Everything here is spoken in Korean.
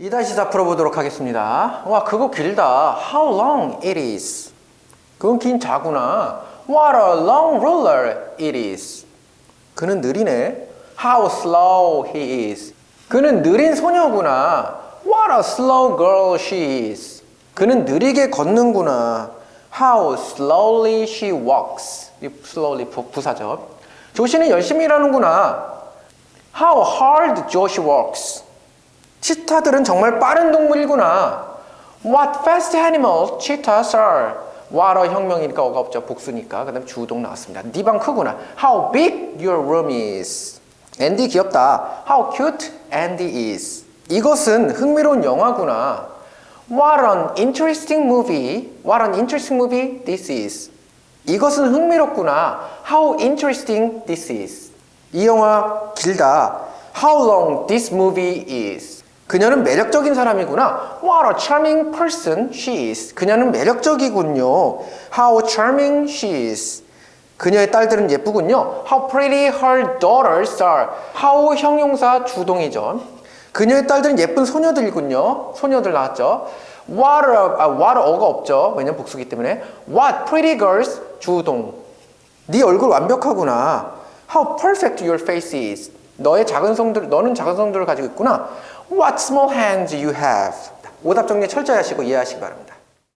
2-4 풀어보도록 하겠습니다. 와, 그거 길다. How long it is. 그건 긴 자구나. What a long ruler it is. 그는 느리네. How slow he is. 그는 느린 소녀구나. What a slow girl she is. 그는 느리게 걷는구나. How slowly she walks. 이 slowly 부- 부사죠. 조시는 열심히 일하는구나. How hard Josh works. 치타들은 정말 빠른 동물이구나. What fast animals cheetahs are. a 혁명이니까 어가 없죠. 복수니까. 그 다음에 주동 나왔습니다. 네 방 크구나. How big your room is. 앤디 귀엽다. How cute Andy is. 이것은 흥미로운 영화구나. What an interesting movie. What an interesting movie this is. 이것은 흥미롭구나. How interesting this is. 이 영화 길다. How long this movie is. 그녀는 매력적인 사람이구나. What a charming person she is. 그녀는 매력적이군요. How charming she is. 그녀의 딸들은 예쁘군요. How pretty her daughters are. How 형용사 주동이죠. 그녀의 딸들은 예쁜 소녀들이군요. 소녀들 나왔죠. What a, 아, what a 어가 없죠. 왜냐면 복수기 때문에. What pretty girls 주동. 네 얼굴 완벽하구나. How perfect your face is. 너의 작은 성들, 너는 작은 성들을 가지고 있구나. What small hands you have. 오답 정리 철저히 하시고 이해하시기 바랍니다.